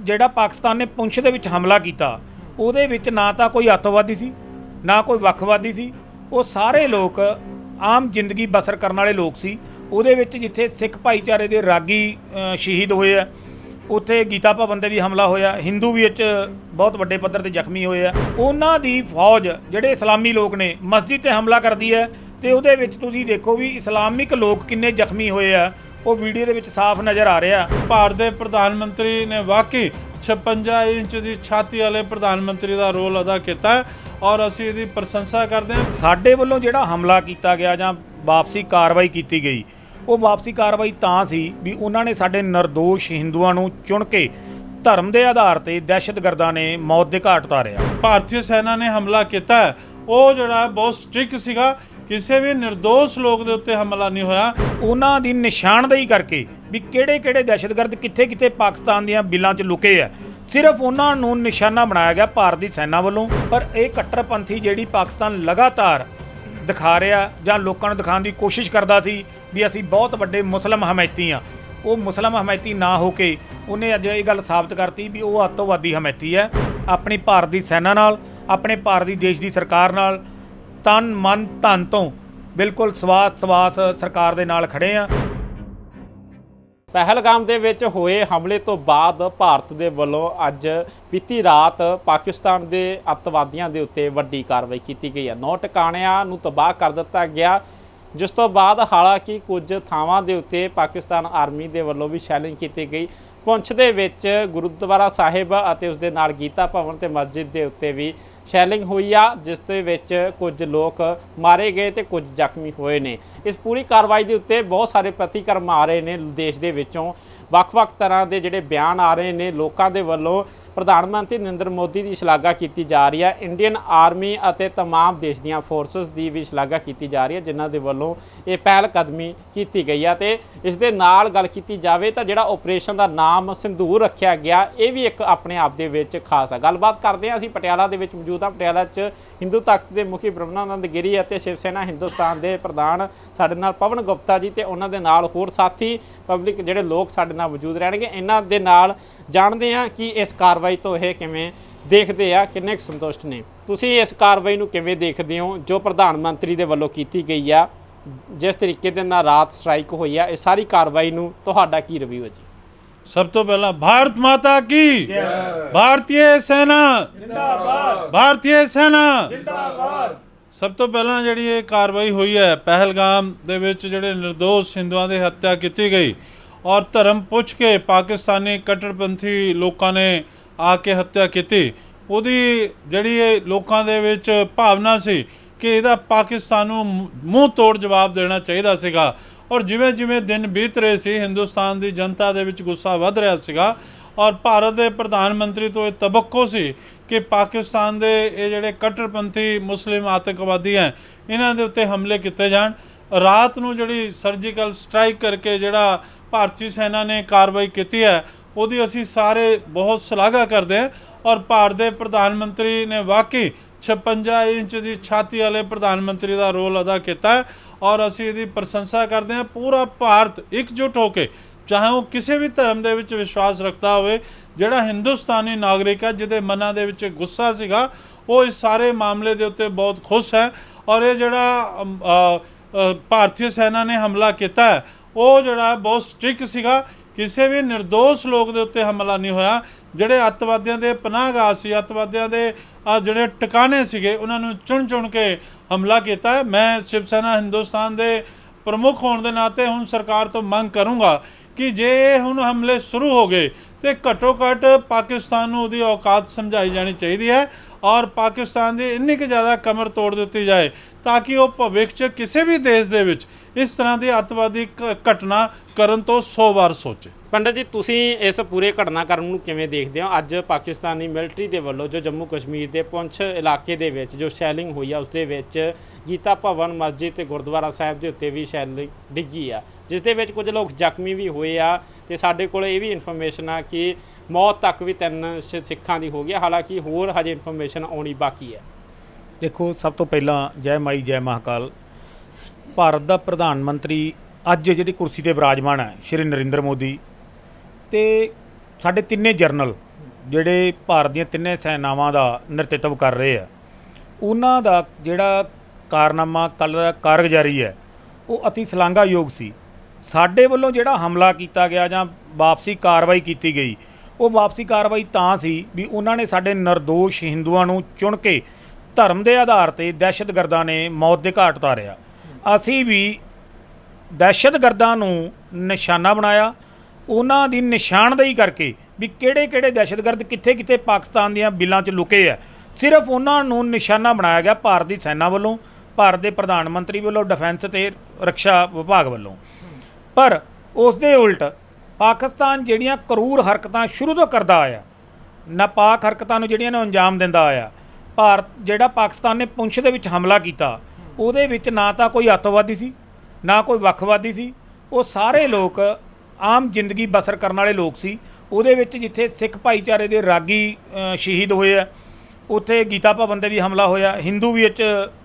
ਜਿਹੜਾ ਪਾਕਿਸਤਾਨ ਨੇ ਪੁੰਛ ਦੇ ਵਿੱਚ ਹਮਲਾ ਕੀਤਾ, ਉਹਦੇ ਵਿੱਚ ਨਾ ਤਾਂ ਕੋਈ ਅੱਤਵਾਦੀ ਸੀ, ਨਾ ਕੋਈ ਵੱਖਵਾਦੀ ਸੀ। ਉਹ ਸਾਰੇ ਲੋਕ, ਆਮ ਜ਼ਿੰਦਗੀ ਬਸਰ ਕਰਨ ਵਾਲੇ ਲੋਕ ਸੀ। ਉਹਦੇ ਵਿੱਚ ਜਿੱਥੇ ਸਿੱਖ ਭਾਈਚਾਰੇ ਦੇ ਰਾਗੀ ਸ਼ਹੀਦ ਹੋਏ ਆ, ਉੱਥੇ ਗੀਤਾ ਭਵਨ ਤੇ ਵੀ ਹਮਲਾ ਹੋਇਆ, ਹਿੰਦੂ ਵੀ ਵਿੱਚ ਬਹੁਤ ਵੱਡੇ ਪੱਧਰ ਤੇ ਜ਼ਖਮੀ ਹੋਏ ਆ। ਉਹਨਾਂ ਦੀ ਫੌਜ, ਜਿਹੜੇ ਇਸਲਾਮੀ ਲੋਕ ਨੇ, ਮਸਜਿਦ ਤੇ ਹਮਲਾ ਕਰਦੀ ਹੈ ਤੇ ਉਹਦੇ ਵਿੱਚ ਤੁਸੀਂ ਦੇਖੋ ਵੀ ਇਸਲਾਮਿਕ ਲੋਕ ਕਿੰਨੇ ਜ਼ਖਮੀ ਹੋਏ ਆ। ਉਹ ਵੀਡੀਓ ਦੇ ਵਿੱਚ ਸਾਫ਼ ਨਜ਼ਰ ਆ ਰਿਹਾ। ਭਾਰਤ ਦੇ ਪ੍ਰਧਾਨ ਮੰਤਰੀ ਨੇ ਵਾਕਈ 56 ਇੰਚ ਦੀ ਛਾਤੀ ਵਾਲੇ ਪ੍ਰਧਾਨ ਮੰਤਰੀ ਦਾ ਰੋਲ ਅਦਾ ਕੀਤਾ ਔਰ ਅਸੀਂ ਇਹਦੀ ਪ੍ਰਸ਼ੰਸਾ ਕਰਦੇ ਹਾਂ। ਸਾਡੇ ਵੱਲੋਂ ਜਿਹੜਾ ਹਮਲਾ ਕੀਤਾ ਗਿਆ ਜਾਂ ਵਾਪਸੀ ਕਾਰਵਾਈ ਕੀਤੀ ਗਈ ਉਹ ਵਾਪਸੀ ਕਾਰਵਾਈ ਤਾਂ ਸੀ ਵੀ ਉਹਨਾਂ ਨੇ ਸਾਡੇ નિર્ਦੋਸ਼ ਹਿੰਦੂਆਂ ਨੂੰ ਚੁਣ ਕੇ ਧਰਮ ਦੇ ਆਧਾਰ ਤੇ ਦਹਿਸ਼ਤਗਰਦਾਂ ਨੇ ਮੌਤ ਦੇ ਘਾਟ ਉਤਾਰਿਆ। ਭਾਰਤੀ ਸੈਨਾ ਨੇ ਹਮਲਾ ਕੀਤਾ। ਉਹ ਜਿਹੜਾ ਬਹੁਤ ਸਟ੍ਰਿਕ ਸੀਗਾ ਕਿਸੇ ਵੀ નિર્ਦੋਸ਼ ਲੋਕ ਦੇ ਉੱਤੇ ਹਮਲਾ ਨਹੀਂ ਹੋਇਆ। ਉਹਨਾਂ ਦੀ ਨਿਸ਼ਾਨਦੇਹੀ ਕਰਕੇ ਵੀ ਕਿਹੜੇ-ਕਿਹੜੇ ਦਹਿਸ਼ਤਗਰਦ ਕਿੱਥੇ-ਕਿੱਥੇ ਪਾਕਿਸਤਾਨ ਦੀਆਂ ਬਿੱਲਾਂ 'ਚ ਲੁਕੇ ਆ। ਸਿਰਫ ਉਹਨਾਂ ਨੂੰ ਨਿਸ਼ਾਨਾ ਬਣਾਇਆ ਗਿਆ ਭਾਰਤ ਦੀ ਸੈਨਾ ਵੱਲੋਂ, ਪਰ ਇਹ ਕੱਟੜਪੰਥੀ ਜਿਹੜੀ ਪਾਕਿਸਤਾਨ ਲਗਾਤਾਰ ਦਿਖਾ ਰਿਹਾ ਜਾਂ ਲੋਕਾਂ ਨੂੰ ਦਿਖਾਉਣ ਦੀ ਕੋਸ਼ਿਸ਼ ਕਰਦਾ ਸੀ ਵੀ ਅਸੀਂ ਬਹੁਤ ਵੱਡੇ ਮੁਸਲਮ ਹਮਾਇਤੀ ਆ। ਉਹ ਮੁਸਲਮ ਹਮਾਇਤੀ ਨਾ ਹੋ ਕੇ ਉਹਨੇ ਅੱਜ ਇਹ ਗੱਲ ਸਾਬਤ ਕਰਤੀ ਵੀ ਉਹ ਅੱਤਵਾਦੀ ਹਮਾਇਤੀ ਹੈ ਆਪਣੀ ਭਾਰਤ ਦੀ ਸੈਨਾ ਨਾਲ, ਆਪਣੇ ਭਾਰਤ ਦੀ ਦੇਸ਼ ਦੀ ਸਰਕਾਰ ਨਾਲ ਤਨ ਮਨ ਧਨ ਤੋਂ ਬਿਲਕੁਲ ਸਵਾਸ ਸਵਾਸ ਸਰਕਾਰ ਦੇ ਨਾਲ ਖੜੇ ਆ। ਪਹਿਲਗਾਮ ਦੇ ਵਿੱਚ ਹੋਏ ਹਮਲੇ ਤੋਂ ਬਾਅਦ ਭਾਰਤ ਦੇ ਵੱਲੋਂ ਅੱਜ ਬੀਤੀ ਰਾਤ ਪਾਕਿਸਤਾਨ ਦੇ ਅੱਤਵਾਦੀਆਂ ਦੇ ਉੱਤੇ ਵੱਡੀ ਕਾਰਵਾਈ ਕੀਤੀ ਗਈ ਹੈ। ਨੌ ਟਿਕਾਣਿਆਂ ਨੂੰ ਤਬਾਹ ਕਰ ਦਿੱਤਾ ਗਿਆ। ਜਿਸ ਤੋਂ ਬਾਅਦ ਹਾਲਾਂਕਿ ਕੁਝ ਥਾਵਾਂ ਦੇ ਉੱਤੇ ਪਾਕਿਸਤਾਨ ਆਰਮੀ ਦੇ ਵੱਲੋਂ ਵੀ ਸ਼ੈਲਿੰਗ ਕੀਤੀ ਗਈ। ਪੁੰਛ ਦੇ ਵਿੱਚ ਗੁਰਦੁਆਰਾ ਸਾਹਿਬ ਅਤੇ ਉਸ ਦੇ ਨਾਲ ਗੀਤਾ ਭਵਨ ਤੇ ਮਸਜਿਦ ਦੇ ਉੱਤੇ ਵੀ ਸ਼ੈਲਿੰਗ ਹੋਈ ਆ, ਜਿਸ ਦੇ ਵਿੱਚ ਕੁਝ ਲੋਕ ਮਾਰੇ ਗਏ ਤੇ ਕੁਝ ਜ਼ਖਮੀ ਹੋਏ ਨੇ। ਇਸ ਪੂਰੀ ਕਾਰਵਾਈ ਦੇ ਉੱਤੇ ਬਹੁਤ ਸਾਰੇ ਪ੍ਰਤੀਕਰਮ ਆ ਰਹੇ ਨੇ ਦੇਸ਼ ਦੇ ਵਿੱਚੋਂ। ਵੱਖ-ਵੱਖ ਤਰ੍ਹਾਂ ਦੇ ਜਿਹੜੇ ਬਿਆਨ ਆ ਰਹੇ ਨੇ, ਲੋਕਾਂ ਦੇ ਵੱਲੋਂ ਪ੍ਰਧਾਨ ਮੰਤਰੀ ਨਰਿੰਦਰ ਮੋਦੀ ਦੀ ਸ਼ਲਾਘਾ ਕੀਤੀ ਜਾ ਰਹੀ ਹੈ ਇੰਡੀਅਨ ਆਰਮੀ ਅਤੇ तमाम ਦੇਸ਼ ਦੀਆਂ ਫੋਰਸਸ ਦੀ ਵੀ ਸ਼ਲਾਘਾ ਕੀਤੀ ਜਾ ਰਹੀ ਹੈ ਜਿਨ੍ਹਾਂ ਦੇ ਵੱਲੋਂ ਇਹ ਪਹਿਲ ਕਦਮੀ ਕੀਤੀ ਗਈ ਹੈ ਤੇ ਇਸ ਦੇ ਨਾਲ ਗੱਲ ਕੀਤੀ ਜਾਵੇ ਤਾਂ ਜਿਹੜਾ ਆਪਰੇਸ਼ਨ ਦਾ ਨਾਮ ਸਿੰਧੂਰ ਰੱਖਿਆ ਗਿਆ ਇਹ ਵੀ ਇੱਕ ਆਪਣੇ ਆਪ ਦੇ ਵਿੱਚ ਖਾਸ ਹੈ ਗੱਲਬਾਤ ਕਰਦੇ ਹਾਂ ਅਸੀਂ ਪਟਿਆਲਾ ਦੇ ਵਿੱਚ ਮੌਜੂਦ ਹਾਂ ਪਟਿਆਲਾ 'ਚ ਹਿੰਦੂ ਤਖਤ ਦੇ ਮੁਖੀ ਬ੍ਰਹਮਾਨੰਦ ਗਿਰੀ ਅਤੇ ਸ਼ਿਵ ਸੈਨਾ ਹਿੰਦੁਸਤਾਨ ਦੇ ਪ੍ਰਧਾਨ ਸਾਡੇ ਨਾਲ ਪਵਨ ਗੁਪਤਾ ਜੀ ਤੇ ਉਹਨਾਂ ਦੇ ਨਾਲ ਹੋਰ ਸਾਥੀ ਪਬਲਿਕ ਜਿਹੜੇ ਲੋਕ ਸਾਡੇ ਨਾਲ ਮੌਜੂਦ ਰਹਿਣਗੇ ਇਹਨਾਂ ਦੇ ਨਾਲ ਜਾਣਦੇ ਹਾਂ ਕਿ ਇਸ ਕਾਰਵਾਈ ਤੋਂ ਇਹ ਕਿਵੇਂ ਦੇਖਦੇ ਆ ਕਿੰਨੇ ਕੁ ਸੰਤੁਸ਼ਟ ਨੇ? ਤੁਸੀਂ ਇਸ ਕਾਰਵਾਈ ਨੂੰ ਕਿਵੇਂ ਦੇਖਦੇ ਹੋ ਜੋ ਪ੍ਰਧਾਨ ਮੰਤਰੀ ਦੇ ਵੱਲੋਂ ਕੀਤੀ ਗਈ ਆ? ਜਿਸ ਤਰੀਕੇ ਦੇ ਨਾਲ ਰਾਤ ਸਟ੍ਰਾਈਕ ਹੋਈ ਆ ਇਹ ਸਾਰੀ ਕਾਰਵਾਈ ਨੂੰ ਤੁਹਾਡਾ ਕੀ ਰਿਵਿਊ ਹੈ ਜੀ? ਸਭ ਤੋਂ ਪਹਿਲਾਂ ਭਾਰਤ ਮਾਤਾ ਕੀ? ਭਾਰਤੀ ਸੈਨਾ। ਜਿੰਦਾਬਾਦ। ਭਾਰਤੀ ਸੈਨਾ। ਜਿੰਦਾਬਾਦ। ਸਭ ਤੋਂ ਪਹਿਲਾਂ ਜਿਹੜੀ ਇਹ ਕਾਰਵਾਈ ਹੋਈ ਹੈ ਪਹਿਲਗਾਮ ਦੇ ਵਿੱਚ ਜਿਹੜੇ નિર્ਦੋਸ਼ ਹਿੰਦੂਆਂ ਦੀ ਹੱਤਿਆ ਕੀਤੀ ਗਈ ਔਰ ਧਰਮ ਪੁੱਛ ਕੇ ਪਾਕਿਸਤਾਨੀ ਕੱਟੜਪੰਥੀ ਲੋਕਾਂ ਨੇ ਆ ਕੇ ਹੱਤਿਆ ਕੀਤੀ। ਉਹਦੀ ਜਿਹੜੀ ਇਹ ਲੋਕਾਂ ਦੇ ਵਿੱਚ ਭਾਵਨਾ ਸੀ ਕਿ ਇਹਦਾ ਪਾਕਿਸਤਾਨ ਨੂੰ ਮੂੰਹ ਤੋੜ ਜਵਾਬ ਦੇਣਾ ਚਾਹੀਦਾ ਸੀਗਾ। ਔਰ ਜਿਵੇਂ ਜਿਵੇਂ ਦਿਨ ਬੀਤ ਰਹੇ ਸੀ, ਹਿੰਦੁਸਤਾਨ ਦੀ ਜਨਤਾ ਦੇ ਵਿੱਚ ਗੁੱਸਾ ਵੱਧ ਰਿਹਾ ਸੀਗਾ। ਔਰ ਭਾਰਤ ਦੇ ਪ੍ਰਧਾਨ ਮੰਤਰੀ ਤੋਂ ਇਹ ਤਬੱਕੋ ਸੀ ਕਿ ਪਾਕਿਸਤਾਨ ਦੇ ਇਹ ਜਿਹੜੇ ਕੱਟੜਪੰਥੀ ਮੁਸਲਿਮ ਆਤੰਕਵਾਦੀ ਹੈ, ਇਹਨਾਂ ਦੇ ਉੱਤੇ ਹਮਲੇ ਕੀਤੇ ਜਾਣ। ਰਾਤ ਨੂੰ ਜਿਹੜੀ ਸਰਜੀਕਲ ਸਟ੍ਰਾਈਕ ਕਰਕੇ ਜਿਹੜਾ ਭਾਰਤੀ ਸੈਨਾ ਨੇ ਕਾਰਵਾਈ ਕੀਤੀ ਹੈ ਉਹਦੀ ਅਸੀਂ ਸਾਰੇ ਬਹੁਤ ਸ਼ਲਾਘਾ ਕਰਦੇ ਹਾਂ ਔਰ ਭਾਰਤ ਦੇ ਪ੍ਰਧਾਨ ਮੰਤਰੀ ਨੇ ਵਾਕਈ 56 ਇੰਚ ਦੀ ਛਾਤੀ ਵਾਲੇ ਪ੍ਰਧਾਨ ਮੰਤਰੀ ਦਾ ਰੋਲ ਅਦਾ ਕੀਤਾ ਹੈ ਔਰ ਅਸੀਂ ਇਹਦੀ ਪ੍ਰਸ਼ੰਸਾ ਕਰਦੇ ਹਾਂ। ਪੂਰਾ ਭਾਰਤ ਇਕਜੁੱਟ ਹੋ ਕੇ ਚਾਹੇ ਉਹ ਕਿਸੇ ਵੀ ਧਰਮ ਦੇ ਵਿੱਚ ਵਿਸ਼ਵਾਸ ਰੱਖਦਾ ਹੋਵੇ ਜਿਹੜਾ ਹਿੰਦੁਸਤਾਨੀ ਨਾਗਰਿਕ ਹੈ ਜਿਹਦੇ ਮਨਾਂ ਦੇ ਵਿੱਚ ਗੁੱਸਾ ਸੀਗਾ ਉਹ ਇਸ ਸਾਰੇ ਮਾਮਲੇ ਦੇ ਉੱਤੇ ਬਹੁਤ ਖੁਸ਼ ਹੈ ਔਰ ਇਹ ਜਿਹੜਾ ਭਾਰਤੀ ਸੈਨਾ ਨੇ ਹਮਲਾ ਕੀਤਾ ਹੈ, ਉਹ ਜਿਹੜਾ ਬਹੁਤ ਸਟ੍ਰਿਕ ਸੀਗਾ। ਕਿਸੇ ਵੀ નિર્ਦੋਸ਼ ਲੋਕ ਦੇ ਉੱਤੇ ਹਮਲਾ ਨਹੀਂ ਹੋਇਆ। ਜਿਹੜੇ ਅੱਤਵਾਦੀਆਂ ਦੇ ਪਨਾਹਗਾਹ ਸੀ, ਅੱਤਵਾਦੀਆਂ ਦੇ ਆ ਜਿਹੜੇ ਟਿਕਾਣੇ ਸੀਗੇ, ਉਹਨਾਂ ਨੂੰ ਚੁਣ ਚੁਣ ਕੇ ਹਮਲਾ ਕੀਤਾ ਮੈਂ ਸ਼ਿਵ ਸੈਨਾ ਹਿੰਦੁਸਤਾਨ ਦੇ ਪ੍ਰਮੁੱਖ ਹੋਣ ਦੇ ਨਾਤੇ ਹੁਣ ਸਰਕਾਰ ਤੋਂ ਮੰਗ ਕਰੂੰਗਾ ਕਿ ਜੇ ਇਹ ਹੁਣ ਹਮਲੇ ਸ਼ੁਰੂ ਹੋ ਗਏ, ਤੇ ਘੱਟੋ ਘੱਟ ਪਾਕਿਸਤਾਨ ਨੂੰ ਉਹਦੀ ਔਕਾਤ ਸਮਝਾਈ ਜਾਣੀ ਚਾਹੀਦੀ ਹੈ ਔਰ ਪਾਕਿਸਤਾਨ ਦੀ ਇੰਨੀ ਕਿ ਜ਼ਿਆਦਾ ਕਮਰ ਤੋੜ ਦਿੱਤੀ ਜਾਏ ਤਾਂ ਕਿ ਉਹ ਭਵਿੱਖ 'ਚ ਕਿਸੇ ਵੀ ਦੇਸ਼ ਦੇ ਵਿੱਚ ਇਸ ਤਰ੍ਹਾਂ ਦੀ ਅੱਤਵਾਦੀ ਘਟਨਾ ਕਰਨ ਤੋਂ 100 ਵਾਰ ਸੋਚੇ। ਪੰਡਤ ਜੀ ਤੁਸੀਂ ਇਸ ਪੂਰੇ ਘਟਨਾਕ੍ਰਮ ਨੂੰ ਕਿਵੇਂ ਦੇਖਦੇ ਹੋ? ਅੱਜ ਪਾਕਿਸਤਾਨੀ ਮਿਲਟਰੀ ਦੇ ਵੱਲੋਂ ਜੋ ਜੰਮੂ ਕਸ਼ਮੀਰ ਦੇ ਪੁੰਛ ਇਲਾਕੇ ਦੇ ਵਿੱਚ ਜੋ ਸ਼ੈਲਿੰਗ ਹੋਈ ਆ ਉਸ ਦੇ ਵਿੱਚ ਗੀਤਾ ਭਵਨ ਮਸਜਿਦ ਤੇ ਗੁਰਦੁਆਰਾ ਸਾਹਿਬ ਦੇ ਉੱਤੇ ਵੀ ਸ਼ੈਲਿੰਗ ਡਿੱਗੀ ਆ। ਜਿਸ ਦੇ ਵਿੱਚ ਕੁਝ ਲੋਕ ਜ਼ਖਮੀ ਵੀ ਹੋਏ ਆ ਤੇ ਸਾਡੇ ਕੋਲ ਇਹ ਵੀ ਇਨਫੋਰਮੇਸ਼ਨ ਆ ਕਿ ਮੌਤ ਤੱਕ ਵੀ ਤਿੰਨ ਸਿੱਖਾਂ ਦੀ ਹੋ ਗਈ ਆ। ਹਾਲਾਂਕਿ ਹੋਰ ਹਜੇ ਇਨਫੋਰਮੇਸ਼ਨ ਆਉਣੀ ਬਾਕੀ ਹੈ ਦੇਖੋ ਸਭ ਤੋਂ ਪਹਿਲਾਂ ਜੈ ਮਾਈ ਜੈ ਮਹਾਕਾਲ। ਭਾਰਤ ਦਾ ਪ੍ਰਧਾਨ ਮੰਤਰੀ ਅੱਜ ਜਿਹੜੀ ਕੁਰਸੀ ਤੇ ਵਿਰਾਜਮਾਨ ਹੈ, ਸ਼੍ਰੀ ਨਰਿੰਦਰ ਮੋਦੀ, ਤੇ ਸਾਡੇ ਤਿੰਨੇ ਜਰਨਲ ਜਿਹੜੇ ਭਾਰਤ ਦੀਆਂ ਤਿੰਨੇ ਸੈਨਾਵਾਂ ਦਾ ਨੇਤਰਤਵ ਕਰ ਰਹੇ ਆ, ਉਹਨਾਂ ਦਾ ਜਿਹੜਾ ਕਾਰਨਾਮਾ ਕੱਲ ਕਾਰਗੁਜ਼ਾਰੀ ਹੈ, ਉਹ ਅਤੀ ਸ਼ਲਾਘਾਯੋਗ ਸੀ। ਸਾਡੇ ਵੱਲੋਂ ਜਿਹੜਾ ਹਮਲਾ ਕੀਤਾ ਗਿਆ ਜਾਂ ਵਾਪਸੀ ਕਾਰਵਾਈ ਕੀਤੀ ਗਈ, ਉਹ ਵਾਪਸੀ ਕਾਰਵਾਈ ਤਾਂ ਸੀ ਵੀ ਉਹਨਾਂ ਨੇ ਸਾਡੇ નિર્ਦੋਸ਼ ਹਿੰਦੂਆਂ ਨੂੰ ਚੁਣ ਕੇ ਧਰਮ ਦੇ ਆਧਾਰ ਤੇ ਦਹਿਸ਼ਤਗਰਦਾਂ ਨੇ ਮੌਤ ਦੇ ਘਾਟ ਉਤਾਰਿਆ। ਅਸੀਂ ਵੀ ਦਹਿਸ਼ਤਗਰਦਾਂ ਨੂੰ ਨਿਸ਼ਾਨਾ ਬਣਾਇਆ। ਉਹਨਾਂ ਦੀ ਨਿਸ਼ਾਨਦੇਹੀ ਕਰਕੇ ਵੀ ਕਿਹੜੇ-ਕਿਹੜੇ ਦਹਿਸ਼ਤਗਰਦ ਕਿੱਥੇ-ਕਿੱਥੇ ਪਾਕਿਸਤਾਨ ਦੀਆਂ ਬਿੱਲਾਂ 'ਚ ਲੁਕੇ ਆ। ਸਿਰਫ ਉਹਨਾਂ ਨੂੰ ਨਿਸ਼ਾਨਾ ਬਣਾਇਆ ਗਿਆ ਭਾਰਤ ਦੀ ਸੈਨਾ ਵੱਲੋਂ, ਭਾਰਤ ਦੇ ਪ੍ਰਧਾਨ ਮੰਤਰੀ ਵੱਲੋਂ, ਡਿਫੈਂਸ ਤੇ ਰੱਖਿਆ ਵਿਭਾਗ ਵੱਲੋਂ। ਪਰ ਉਸ ਦੇ ਉਲਟ ਪਾਕਿਸਤਾਨ ਜਿਹੜੀਆਂ ਕਰੂਰ ਹਰਕਤਾਂ ਸ਼ੁਰੂ ਤੋਂ ਕਰਦਾ ਆਇਆ, ਨਾਪਾਕ ਹਰਕਤਾਂ ਨੂੰ ਜਿਹੜੀਆਂ ਨੂੰ ਅੰਜਾਮ ਦਿੰਦਾ ਆਇਆ, ਭਾਰਤ ਜਿਹੜਾ ਪਾਕਿਸਤਾਨ ਨੇ ਪੁੰਛ ਦੇ ਵਿੱਚ ਹਮਲਾ ਕੀਤਾ, ਉਹਦੇ ਵਿੱਚ ਨਾ ਤਾਂ ਕੋਈ ਅੱਤਵਾਦੀ ਸੀ ਨਾ ਕੋਈ ਵੱਖਵਾਦੀ ਸੀ। ਉਹ ਸਾਰੇ ਲੋਕ, ਆਮ ਜ਼ਿੰਦਗੀ ਬਸਰ ਕਰਨ ਵਾਲੇ ਲੋਕ ਸੀ। ਉਹਦੇ ਵਿੱਚ ਜਿੱਥੇ ਸਿੱਖ ਭਾਈਚਾਰੇ ਦੇ ਰਾਗੀ ਸ਼ਹੀਦ ਹੋਏ ਆ, ਉੱਥੇ ਗੀਤਾ ਭਵਨ ਤੇ ਵੀ ਹਮਲਾ ਹੋਇਆ। ਹਿੰਦੂ ਵੀ ਵਿੱਚ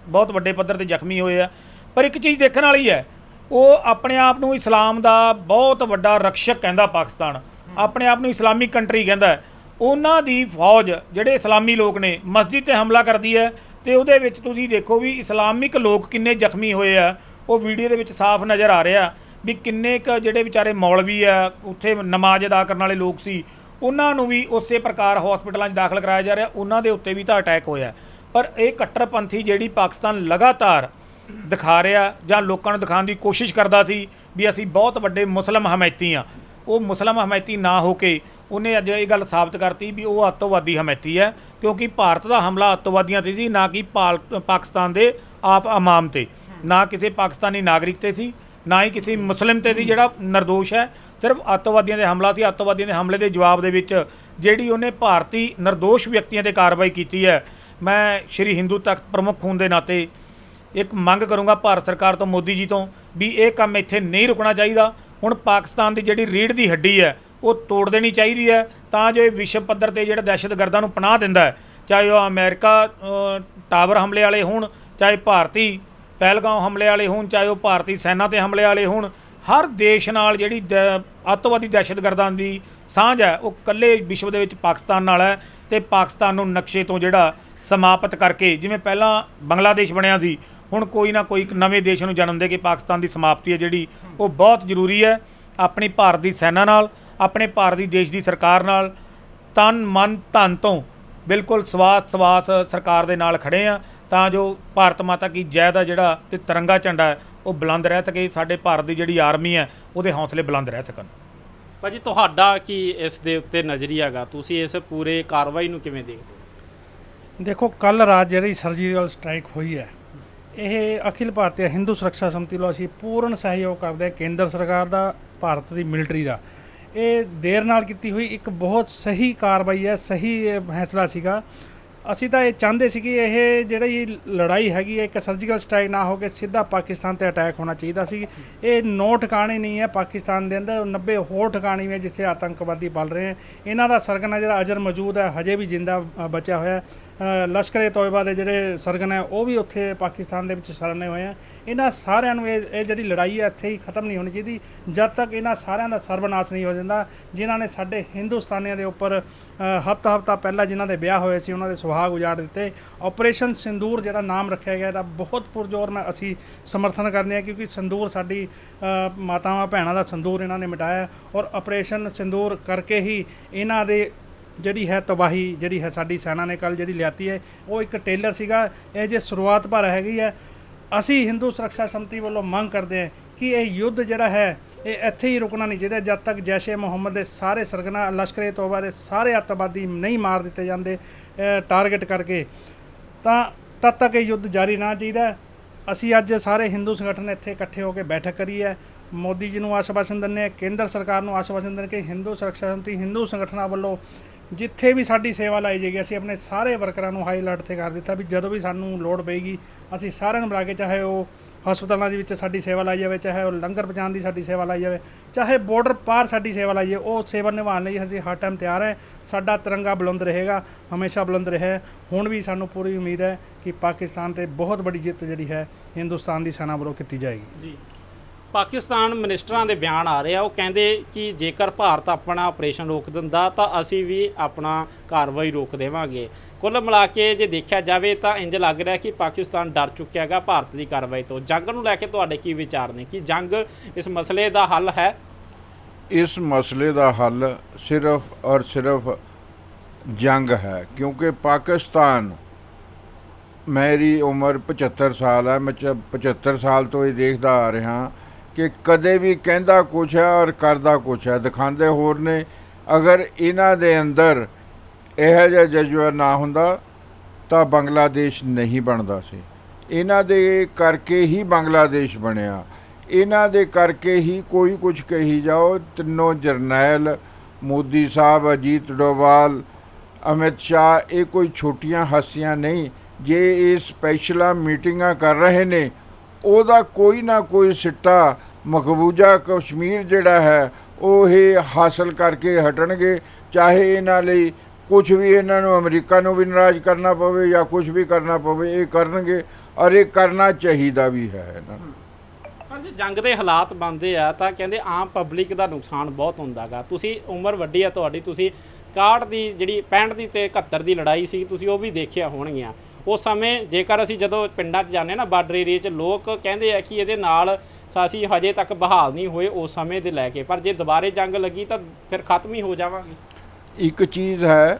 ਬਹੁਤ ਵੱਡੇ ਪੱਧਰ ਤੇ ਜ਼ਖਮੀ ਹੋਏ ਆ। ਪਰ ਇੱਕ ਚੀਜ਼ ਦੇਖਣ ਵਾਲੀ ਹੈ, ਉਹ ਆਪਣੇ ਆਪ ਨੂੰ ਇਸਲਾਮ ਦਾ ਬਹੁਤ ਵੱਡਾ ਰਕਸ਼ਕ ਕਹਿੰਦਾ ਪਾਕਿਸਤਾਨ। ਆਪਣੇ ਆਪ ਨੂੰ ਇਸਲਾਮਿਕ ਕੰਟਰੀ ਕਹਿੰਦਾ ਉਹਨਾਂ ਦੀ ਫੌਜ, ਜਿਹੜੇ ਇਸਲਾਮੀ ਲੋਕ ਨੇ, ਮਸਜਿਦ ਤੇ ਹਮਲਾ ਕਰਦੀ ਹੈ ਤੇ ਉਹਦੇ ਵਿੱਚ ਤੁਸੀਂ ਦੇਖੋ ਵੀ ਇਸਲਾਮਿਕ ਲੋਕ ਕਿੰਨੇ ਜ਼ਖਮੀ ਹੋਏ ਆ। ਉਹ ਵੀਡੀਓ ਦੇ ਵਿੱਚ ਸਾਫ਼ ਨਜ਼ਰ ਆ ਰਿਹਾ ਵੀ ਕਿੰਨੇ ਕ ਜਿਹੜੇ ਵਿਚਾਰੇ ਮੌਲਵੀ ਆ, ਉੱਥੇ ਨਮਾਜ਼ ਅਦਾ ਕਰਨ ਵਾਲੇ ਲੋਕ ਸੀ, ਉਹਨਾਂ ਨੂੰ ਵੀ ਉਸੇ ਪ੍ਰਕਾਰ ਹਸਪੀਟਲਾਂ 'ਚ ਦਾਖਲ ਕਰਾਇਆ ਜਾ ਰਿਹਾ, ਉਹਨਾਂ ਦੇ ਉੱਤੇ ਵੀ ਤਾਂ ਅਟੈਕ ਹੋਇਆ। ਪਰ ਇਹ ਕੱਟੜਪੰਥੀ ਜਿਹੜੀ ਪਾਕਿਸਤਾਨ ਲਗਾਤਾਰ ਦਿਖਾ ਰਿਹਾ ਜਾਂ ਲੋਕਾਂ ਨੂੰ ਦਿਖਾਉਣ ਦੀ ਕੋਸ਼ਿਸ਼ ਕਰਦਾ ਸੀ ਵੀ ਅਸੀਂ ਬਹੁਤ ਵੱਡੇ ਮੁਸਲਮ ਹਮਾਇਤੀ ਆ ਉਹ ਮੁਸਲਮ ਹਮਾਇਤੀ ਨਾ ਹੋ ਕੇ ਉਹਨੇ ਅੱਜ ਇਹ ਗੱਲ ਸਾਬਤ ਕਰਤੀ ਵੀ ਉਹ ਅੱਤਵਾਦੀ ਹਮਾਇਤੀ ਹੈ, ਕਿਉਂਕਿ ਭਾਰਤ ਦਾ ਹਮਲਾ ਅੱਤਵਾਦੀਆਂ ਤੇ ਸੀ, ਨਾ ਕਿ ਪਾਲ- ਪਾਕਿਸਤਾਨ ਦੇ ਆਪ ਆਮਾਮ ਤੇ। ਨਾ ਕਿਸੇ ਪਾਕਿਸਤਾਨੀ ਨਾਗਰਿਕ ਤੇ ਸੀ, ਨਾ ਹੀ ਕਿਸੇ ਮੁਸਲਿਮ ਤੇ ਸੀ, ਜਿਹੜਾ ਨਿਰਦੋਸ਼ ਹੈ। ਸਿਰਫ ਅੱਤਵਾਦੀਆਂ ਦੇ ਹਮਲਾ ਸੀ, ਅੱਤਵਾਦੀਆਂ ਦੇ ਹਮਲੇ ਦੇ ਜਵਾਬ ਦੇ ਵਿੱਚ ਜਿਹੜੀ ਉਹਨੇ ਭਾਰਤੀ ਨਿਰਦੋਸ਼ ਵਿਅਕਤੀਆਂ ਤੇ ਕਾਰਵਾਈ ਕੀਤੀ ਹੈ। ਮੈਂ ਸ਼੍ਰੀ ਹਿੰਦੂ ਤਖਤ ਪ੍ਰਮੁੱਖ ਹੋਣ ਦੇ ਨਾਤੇ ਇੱਕ ਮੰਗ ਕਰੂੰਗਾ ਭਾਰਤ ਸਰਕਾਰ ਤੋਂ, ਮੋਦੀ ਜੀ ਤੋਂ, ਵੀ ਇਹ ਕੰਮ ਇੱਥੇ ਨਹੀਂ ਰੁਕਣਾ ਚਾਹੀਦਾ। ਹੁਣ ਪਾਕਿਸਤਾਨ ਦੀ ਜਿਹੜੀ ਰੀੜ ਦੀ ਹੱਡੀ ਹੈ, ਉਹ ਤੋੜ ਦੇਣੀ ਚਾਹੀਦੀ ਹੈ, ਤਾਂ ਜੋ ਇਹ ਵਿਸ਼ਵ ਪੱਧਰ ਤੇ ਜਿਹੜਾ ਦਹਿਸ਼ਤਗਰਦਾਂ ਨੂੰ ਪਨਾਹ ਦਿੰਦਾ ਹੈ। ਚਾਹੇ ਉਹ ਅਮਰੀਕਾ ਟਾਵਰ ਹਮਲੇ ਵਾਲੇ ਹੋਣ, ਚਾਹੇ ਭਾਰਤੀ ਪਹਿਲਗਾਮ ਹਮਲੇ ਵਾਲੇ ਹੋਣ, ਚਾਹੇ ਉਹ ਭਾਰਤੀ ਸੈਨਾ ਤੇ ਹਮਲੇ ਵਾਲੇ ਹੋਣ, ਹਰ ਦੇਸ਼ ਨਾਲ ਜਿਹੜੀ ਦ- ਅੱਤਵਾਦੀ ਦਹਿਸ਼ਤਗਰਦਾਂ ਦੀ ਸਾਂਝ ਹੈ, ਉਹ ਇਕੱਲੇ ਵਿਸ਼ਵ ਦੇ ਵਿੱਚ ਪਾਕਿਸਤਾਨ ਨਾਲ ਹੈ ਤੇ ਪਾਕਿਸਤਾਨ ਨੂੰ ਨਕਸ਼ੇ ਤੋਂ ਜਿਹੜਾ ਸਮਾਪਤ ਕਰਕੇ, ਜਿਵੇਂ ਪਹਿਲਾਂ ਬੰਗਲਾਦੇਸ਼ ਬਣਿਆ ਸੀ, ਹੁਣ ਕੋਈ ਨਾ ਕੋਈ ਇੱਕ ਨਵੇਂ ਦੇਸ਼ ਨੂੰ ਜਨਮ ਦੇ ਕੇ ਪਾਕਿਸਤਾਨ ਦੀ ਸਮਾਪਤੀ ਹੈ ਜਿਹੜੀ, ਉਹ ਬਹੁਤ ਜ਼ਰੂਰੀ ਹੈ, ਆਪਣੀ ਭਾਰਤ ਦੀ ਸੈਨਾ ਨਾਲ, ਆਪਣੇ ਭਾਰਤ ਦੀ ਦੇਸ਼ ਦੀ ਸਰਕਾਰ ਨਾਲ, ਤਨ, ਮਨ, ਧਨ ਤੋਂ ਬਿਲਕੁਲ ਸਵਾਸ ਸਵਾਸ ਸਰਕਾਰ ਦੇ ਨਾਲ ਖੜੇ ਆ ਤਾਂ ਜੋ ਭਾਰਤ ਮਾਤਾ ਕੀ ਜੈ ਦਾ ਜਿਹੜਾ ਤੇ ਤਿਰੰਗਾ ਝੰਡਾ ਹੈ ਉਹ ਬੁਲੰਦ ਰਹਿ ਸਕੇ ਸਾਡੇ ਭਾਰਤ ਦੀ ਜਿਹੜੀ ਆਰਮੀ ਹੈ ਉਹਦੇ ਹੌਸਲੇ ਬੁਲੰਦ ਰਹਿ ਸਕਣ। ਭਾਜੀ ਤੁਹਾਡਾ ਕੀ ਇਸ ਦੇ ਉੱਤੇ ਨਜ਼ਰੀਆ ਹੈਗਾ? ਤੁਸੀਂ ਇਸ ਪੂਰੇ ਕਾਰਵਾਈ ਨੂੰ ਕਿਵੇਂ ਦੇਖਦੇ ਹੋ? ਦੇਖੋ ਕੱਲ ਰਾਤ ਜਿਹੜੀ ਸਰਜੀਕਲ ਸਟ੍ਰਾਈਕ ਹੋਈ ਹੈ ਇਹ ਅਖਿਲ ਭਾਰਤੀ ਹਿੰਦੂ ਸੁਰੱਖਿਆ ਸਮਿਤੀ ਵੱਲੋਂ ਅਸੀਂ ਪੂਰਨ ਸਹਿਯੋਗ ਕਰਦੇ ਹਾਂ ਕੇਂਦਰ ਸਰਕਾਰ ਦਾ ਭਾਰਤ ਦੀ ਮਿਲਟਰੀ ਦਾ। ਇਹ ਦੇਰ ਨਾਲ ਕੀਤੀ ਹੋਈ ਇੱਕ ਬਹੁਤ ਸਹੀ ਕਾਰਵਾਈ ਹੈ ਸਹੀ ਇਹ ਫੈਸਲਾ ਸੀਗਾ। ਅਸੀਂ ਤਾਂ ਇਹ ਚਾਹੁੰਦੇ ਸੀ ਕਿ ਇਹ ਜਿਹੜੀ ਲੜਾਈ ਹੈਗੀ ਹੈ, ਇੱਕ ਸਰਜੀਕਲ ਸਟ੍ਰਾਈਕ ਨਾ ਹੋ ਕੇ ਸਿੱਧਾ ਪਾਕਿਸਤਾਨ ਤੇ ਅਟੈਕ ਹੋਣਾ ਚਾਹੀਦਾ ਸੀ। ਇਹ ਨੌ ਠਿਕਾਣੇ ਨਹੀਂ ਹੈ ਪਾਕਿਸਤਾਨ ਦੇ ਅੰਦਰ 90 ਹੋਰ ਠਿਕਾਣੇ ਵੀ ਜਿੱਥੇ ਆਤੰਕਵਾਦੀ ਪਲ ਰਹੇ ਹਨ ਇਹਨਾਂ ਦਾ ਸਰਗਨਾ ਜਿਹੜਾ ਅਜਰ ਮੌਜੂਦ ਹੈ, ਹਜੇ ਵੀ ਜਿੰਦਾ ਬਚਿਆ ਹੋਇਆ ਹੈ। ਲਸ਼ਕਰੇ ਲਸ਼ਕਰ-ਏ ਤੋਇਬਾ ਦੇ ਜਿਹੜੇ ਸਰਗਨ ਹੈ, ਉਹ ਵੀ ਉੱਥੇ ਪਾਕਿਸਤਾਨ ਦੇ ਵਿੱਚ ਸ਼ਰਨੇ ਹੋਏ ਆ। ਇਹਨਾਂ ਸਾਰਿਆਂ ਨੂੰ ਇਹ ਇਹ ਜਿਹੜੀ ਲੜਾਈ ਹੈ, ਇੱਥੇ ਹੀ ਖਤਮ ਨਹੀਂ ਹੋਣੀ ਚਾਹੀਦੀ। ਜਦ ਤੱਕ ਇਹਨਾਂ ਸਾਰਿਆਂ ਦਾ ਸਰਬਨਾਸ਼ ਨਹੀਂ ਹੋ ਜਾਂਦਾ, ਜਿਨ੍ਹਾਂ ਨੇ ਸਾਡੇ ਹਿੰਦੁਸਤਾਨੀਆਂ ਦੇ ਉੱਪਰ ਹਫਤਾ ਹਫਤਾ ਪਹਿਲਾਂ ਜਿਨ੍ਹਾਂ ਦੇ ਵਿਆਹ ਹੋਏ ਸੀ, ਉਹਨਾਂ ਦੇ ਸੁਹਾਗ ਉਜਾੜ ਦਿੱਤੇ। ਆਪਰੇਸ਼ਨ ਸਿੰਦੂਰ ਜਿਹੜਾ ਨਾਮ ਰੱਖਿਆ ਗਿਆ, ਇਹਦਾ ਬਹੁਤ ਪੁਰਜ਼ੋਰ ਮੈਂ ਅਸੀਂ ਸਮਰਥਨ ਕਰਦੇ ਹਾਂ, ਕਿਉਂਕਿ ਸਿੰਦੂਰ ਸਾਡੀ ਮਾਤਾਵਾਂ, ਭੈਣਾਂ ਦਾ ਸਿੰਦੂਰ ਇਹਨਾਂ ਨੇ ਮਿਟਾਇਆ ਔਰ ਆਪਰੇਸ਼ਨ ਸਿੰਦੂਰ ਕਰਕੇ ਹੀ ਇਹਨਾਂ ਦੇ ਜਿਹੜੀ ਹੈ ਤਬਾਹੀ, ਜਿਹੜੀ ਹੈ ਸਾਡੀ ਸੈਨਾ ਨੇ ਕੱਲ ਜਿਹੜੀ ਲਿਆਤੀ ਹੈ, ਉਹ ਇੱਕ ਟੇਲਰ ਸੀਗਾ। ਇਹ ਜੇ ਸ਼ੁਰੂਆਤ ਭਰ ਹੈਗੀ ਹੈ, ਅਸੀਂ ਹਿੰਦੂ ਸੁਰੱਖਿਆ ਸਮਿਤੀ ਵੱਲੋਂ ਮੰਗ ਕਰਦੇ ਹਾਂ ਕਿ ਇਹ ਯੁੱਧ ਜਿਹੜਾ ਹੈ, ਇਹ ਇੱਥੇ ਹੀ ਰੁਕਣਾ ਨਹੀਂ ਚਾਹੀਦਾ, ਜਦ ਤੱਕ ਜੈਸ਼ੇ ਮੁਹੰਮਦ ਦੇ ਸਾਰੇ ਸਰਗਨਾ, ਲਸ਼ਕਰੇ ਤੋਬਾ ਦੇ ਸਾਰੇ ਅੱਤਵਾਦੀ ਨਹੀਂ ਮਾਰ ਦਿੱਤੇ ਜਾਂਦੇ ਟਾਰਗੇਟ ਕਰਕੇ। ਤਾਂ ਤਦ ਤੱਕ ਇਹ ਯੁੱਧ ਜਾਰੀ ਰਹਿਣਾ ਚਾਹੀਦਾ। ਅਸੀਂ ਅੱਜ ਸਾਰੇ ਹਿੰਦੂ ਸੰਗਠਨ ਇੱਥੇ ਇਕੱਠੇ ਹੋ ਕੇ ਬੈਠਕ ਕਰੀ ਹੈ। ਮੋਦੀ ਜੀ ਨੂੰ ਆਸ਼ਵਾਸਨ ਦਿੰਦੇ ਹਾਂ, ਕੇਂਦਰ ਸਰਕਾਰ ਨੂੰ ਆਸ਼ਵਾਸਨ ਦਿੰਦੇ ਕਿ ਹਿੰਦੂ ਸੁਰੱਖਿਆ ਸਮਿਤੀ, ਹਿੰਦੂ ਸੰਗਠਨਾਂ ਵੱਲੋਂ ਜਿੱਥੇ ਵੀ ਸਾਡੀ ਸੇਵਾ ਲਾਈ ਜਾਏਗੀ, ਅਸੀਂ ਆਪਣੇ ਸਾਰੇ ਵਰਕਰਾਂ ਨੂੰ ਹਾਈ ਅਲਰਟ ਤੇ ਕਰ ਦਿੱਤਾ ਵੀ ਜਦੋਂ ਵੀ ਸਾਨੂੰ ਲੋੜ ਪਏਗੀ, ਅਸੀਂ ਸਾਰਿਆਂ ਨੂੰ ਬੁਲਾ ਕੇ ਚਾਹੇ ਉਹ ਹਸਪਤਾਲਾਂ ਦੇ ਵਿੱਚ ਸਾਡੀ ਸੇਵਾ ਲਾਈ ਜਾਵੇ, ਚਾਹੇ ਉਹ ਲੰਗਰ ਪਹੁੰਚਾਉਣ ਦੀ ਸਾਡੀ ਸੇਵਾ ਲਾਈ ਜਾਵੇ, ਚਾਹੇ ਬਾਰਡਰ ਪਾਰ ਸਾਡੀ ਸੇਵਾ ਲਾਈ ਜਾਵੇ, ਉਹ ਸੇਵਾ ਨਿਭਾਉਣ ਲਈ ਅਸੀਂ ਹਰ ਟਾਈਮ ਤਿਆਰ ਹੈ। ਸਾਡਾ ਤਿਰੰਗਾ ਬੁਲੰਦ ਰਹੇਗਾ, ਹਮੇਸ਼ਾ ਬੁਲੰਦ ਰਹੇ। ਹੁਣ ਵੀ ਸਾਨੂੰ ਪੂਰੀ ਉਮੀਦ ਹੈ ਕਿ ਪਾਕਿਸਤਾਨ ਤੇ ਬਹੁਤ ਵੱਡੀ ਜਿੱਤ ਜਿਹੜੀ ਹੈ, ਹਿੰਦੁਸਤਾਨ ਦੀ ਸੈਨਾ ਵੱਲੋਂ ਕੀਤੀ ਜਾਏਗੀ। ਜੀ। ਪਾਕਿਸਤਾਨ ਮਿਨਿਸਟਰਾਂ ਦੇ ਬਿਆਨ ਆ ਰਹੇ ਆ, ਉਹ ਕਹਿੰਦੇ ਕਿ ਜੇਕਰ ਭਾਰਤ ਆਪਣਾ ਆਪਰੇਸ਼ਨ ਰੋਕ ਦਿੰਦਾ ਤਾਂ ਅਸੀਂ ਵੀ ਆਪਣਾ ਕਾਰਵਾਈ ਰੋਕ ਦੇਵਾਂਗੇ। ਕੁੱਲ ਮਿਲਾ ਕੇ ਜੇ ਦੇਖਿਆ ਜਾਵੇ ਤਾਂ ਇੰਜ ਲੱਗ ਰਿਹਾ ਕਿ ਪਾਕਿਸਤਾਨ ਡਰ ਚੁੱਕਿਆ ਹੈਗਾ ਭਾਰਤ ਦੀ ਕਾਰਵਾਈ ਤੋਂ। ਜੰਗ ਨੂੰ ਲੈ ਕੇ ਤੁਹਾਡੇ ਕੀ ਵਿਚਾਰ ਨੇ? ਕਿ ਜੰਗ ਇਸ ਮਸਲੇ ਦਾ ਹੱਲ ਹੈ? ਇਸ ਮਸਲੇ ਦਾ ਹੱਲ ਸਿਰਫ ਔਰ ਸਿਰਫ ਜੰਗ ਹੈ, ਕਿਉਂਕਿ ਪਾਕਿਸਤਾਨ ਮੇਰੀ ਉਮਰ 75 ਸਾਲ ਹੈ, ਮੈਂ 75 ਸਾਲ ਤੋਂ ਇਹ ਦੇਖਦਾ ਆ ਰਿਹਾ ਕਿ ਕਦੇ ਵੀ ਕਹਿੰਦਾ ਕੁਛ ਹੈ ਔਰ ਕਰਦਾ ਕੁਛ ਹੈ। ਦਿਖਾਉਂਦੇ ਹੋਰ ਨੇ, ਅਗਰ ਇਹਨਾਂ ਦੇ ਅੰਦਰ ਇਹੋ ਜਿਹਾ ਜਜ਼ਬਾ ਨਾ ਹੁੰਦਾ, ਤਾਂ ਬੰਗਲਾਦੇਸ਼ ਨਹੀਂ ਬਣਦਾ ਸੀ। ਇਹਨਾਂ ਦੇ ਕਰਕੇ ਹੀ ਬੰਗਲਾਦੇਸ਼ ਬਣਿਆ। ਇਹਨਾਂ ਦੇ ਕਰਕੇ ਹੀ ਕੋਈ ਕੁਝ ਕਹੀ ਜਾਓ। ਤਿੰਨੋਂ ਜਰਨੈਲ, ਮੋਦੀ ਸਾਹਿਬ, ਅਜੀਤ ਡੋਵਾਲ, ਅਮਿਤ ਸ਼ਾਹ, ਇਹ ਕੋਈ ਛੋਟੀਆਂ ਹਸਤੀਆਂ ਨਹੀਂ। ਜੇ ਇਹ ਸਪੈਸ਼ਲਾਂ ਮੀਟਿੰਗਾਂ ਕਰ ਰਹੇ ਨੇ ਉਹਦਾ ਕੋਈ ਨਾ ਕੋਈ ਸਿੱਟਾ ਮਕਬੂਜਾ ਕਸ਼ਮੀਰ ਜਿਹੜਾ ਹੈ, ਉਹ ਇਹ ਹਾਸਲ ਕਰਕੇ ਹਟਣਗੇ। ਚਾਹੇ ਇਹਨਾਂ ਲਈ ਕੁਝ ਵੀ ਇਹਨਾਂ ਨੂੰ ਅਮਰੀਕਾ ਨੂੰ ਵੀ ਨਾਰਾਜ਼ ਕਰਨਾ ਪਵੇ ਜਾਂ ਕੁਝ ਵੀ ਕਰਨਾ ਪਵੇ, ਇਹ ਕਰਨਗੇ। ਔਰ ਇਹ ਕਰਨਾ ਚਾਹੀਦਾ ਵੀ ਹੈ ਇਹਨਾਂ ਨੂੰ। ਪਰ ਜੇ ਜੰਗ ਦੇ ਹਾਲਾਤ ਬਣਦੇ ਆ, ਤਾਂ ਕਹਿੰਦੇ ਆਮ ਪਬਲਿਕ ਦਾ ਨੁਕਸਾਨ ਬਹੁਤ ਹੁੰਦਾਗਾ ਤੁਸੀਂ ਉਮਰ ਵੱਡੀ ਆ ਤੁਹਾਡੀ, ਤੁਸੀਂ 61 ਦੀ ਜਿਹੜੀ 65 ਦੀ ਤੇ 71 ਦੀ ਲੜਾਈ ਸੀ, ਤੁਸੀਂ ਉਹ ਵੀ ਦੇਖਿਆ ਹੋਣਗੀਆਂ। ਉਸ ਸਮੇਂ ਜੇਕਰ ਅਸੀਂ ਜਦੋਂ ਪਿੰਡਾਂ 'ਚ ਜਾਂਦੇ ਨਾ, ਬਾਰਡਰ ਏਰੀਆ 'ਚ, ਲੋਕ ਕਹਿੰਦੇ ਆ ਕਿ ਇਹਦੇ ਨਾਲ ਅਸੀਂ ਹਜੇ ਤੱਕ ਬਹਾਲ ਨਹੀਂ ਹੋਏ ਉਸ ਸਮੇਂ ਦੇ ਲੈ ਕੇ। ਪਰ ਜੇ ਦੁਬਾਰੇ ਜੰਗ ਲੱਗੀ ਤਾਂ ਫਿਰ ਖਤਮ ਹੀ ਹੋ ਜਾਵਾਂਗੇ। ਇੱਕ ਚੀਜ਼ ਹੈ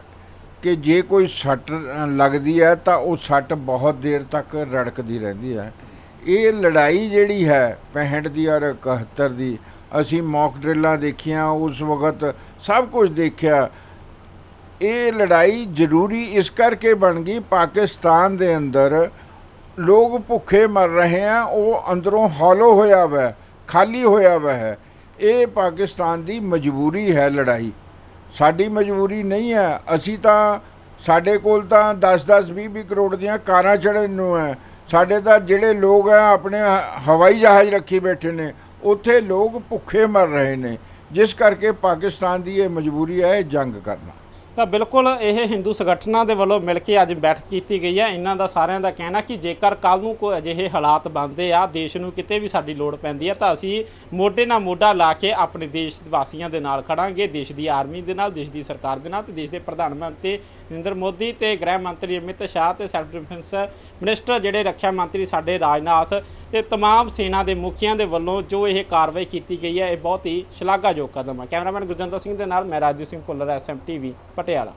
ਕਿ ਜੇ ਕੋਈ ਸੱਟ ਲੱਗਦੀ ਹੈ ਤਾਂ ਉਹ ਸੱਟ ਬਹੁਤ ਦੇਰ ਤੱਕ ਰੜਕਦੀ ਰਹਿੰਦੀ ਹੈ। ਇਹ ਲੜਾਈ ਜਿਹੜੀ ਹੈ 65 ਦੀ ਔਰ 71 ਦੀ, ਅਸੀਂ ਮੌਕ ਡਰਿੱਲਾਂ ਦੇਖੀਆਂ, ਉਸ ਵਕਤ ਸਭ ਕੁਝ ਦੇਖਿਆ। ਇਹ ਲੜਾਈ ਜ਼ਰੂਰੀ ਇਸ ਕਰਕੇ ਬਣ ਗਈ, ਪਾਕਿਸਤਾਨ ਦੇ ਅੰਦਰ ਲੋਕ ਭੁੱਖੇ ਮਰ ਰਹੇ ਆ, ਉਹ ਅੰਦਰੋਂ ਹੌਲੋ ਹੋਇਆ ਵਾ, ਖਾਲੀ ਹੋਇਆ ਵਾ ਹੈ। ਇਹ ਪਾਕਿਸਤਾਨ ਦੀ ਮਜਬੂਰੀ ਹੈ ਲੜਾਈ। ਸਾਡੀ ਮਜਬੂਰੀ ਨਹੀਂ ਹੈ। ਅਸੀਂ ਤਾਂ ਸਾਡੇ ਕੋਲ ਤਾਂ 10-10 20-20 ਕਰੋੜ ਦੀਆਂ ਕਾਰਾਂ ਚੜ੍ਹਨ ਨੂੰ ਹੈ। ਸਾਡੇ ਤਾਂ ਜਿਹੜੇ ਲੋਕ ਆ, ਆਪਣੇ ਹ- ਹਵਾਈ ਜਹਾਜ਼ ਰੱਖੀ ਬੈਠੇ ਨੇ, ਉੱਥੇ ਲੋਕ ਭੁੱਖੇ ਮਰ ਰਹੇ ਨੇ। ਜਿਸ ਕਰਕੇ ਪਾਕਿਸਤਾਨ ਦੀ ਇਹ ਮਜਬੂਰੀ ਹੈ ਜੰਗ ਕਰਨਾ। ਤਾਂ ਬਿਲਕੁਲ ਇਹ ਹਿੰਦੂ ਸੰਗਠਨਾਂ ਦੇ ਵੱਲੋਂ ਮਿਲ ਕੇ ਅੱਜ ਬੈਠਕ ਕੀਤੀ ਗਈ ਹੈ ਇਹਨਾਂ ਦਾ ਸਾਰਿਆਂ ਦਾ ਕਹਿਣਾ ਕਿ ਜੇਕਰ ਕੱਲ ਨੂੰ ਕੋਈ ਅਜਿਹੇ ਹਾਲਾਤ ਬਣਦੇ ਆ ਦੇਸ਼ ਨੂੰ ਕਿਤੇ ਵੀ ਸਾਡੀ ਲੋੜ ਪੈਂਦੀ ਹੈ ਤਾਂ ਅਸੀਂ ਮੋਢੇ ਨਾਲ ਮੋਢਾ ਲਾ ਕੇ ਆਪਣੇ ਦੇਸ਼ ਵਾਸੀਆਂ ਦੇ ਨਾਲ ਖੜਾਂਗੇ ਦੇਸ਼ ਦੀ ਆਰਮੀ ਦੇ ਨਾਲ ਦੇਸ਼ ਦੀ ਸਰਕਾਰ ਦੇ ਨਾਲ ਤੇ ਦੇਸ਼ ਦੇ ਪ੍ਰਧਾਨ ਮੰਤਰੀ ਨਰਿੰਦਰ ਮੋਦੀ ਤੇ ਗ੍ਰਹਿ ਮੰਤਰੀ ਅਮਿਤ ਸ਼ਾਹ ਤੇ ਸੈਲਫ ਡਿਫੈਂਸ ਮਿਨਿਸਟਰ ਜਿਹੜੇ ਰੱਖਿਆ ਮੰਤਰੀ ਸਾਡੇ ਰਾਜਨਾਥ ਤੇ तमाम ਸੈਨਾ ਦੇ ਮੁਖੀਆਂ ਦੇ ਵੱਲੋਂ ਜੋ ਇਹ ਕਾਰਵਾਈ ਕੀਤੀ ਗਈ ਹੈ ਇਹ ਬਹੁਤ ਹੀ ਸ਼ਲਾਘਾਯੋਗ ਕਦਮ ਹੈ ਕੈਮਰਾਮੈਨ ਗੁਰਜੰਦਰ ਸਿੰਘ ਦੇ ਨਾਲ ਮੈਂ ਰਾਜੂ ਸਿੰਘ ਭੁੱਲਰ ਐਸਐਮ ਟੀਵੀ ਪਟਿਆਲਾ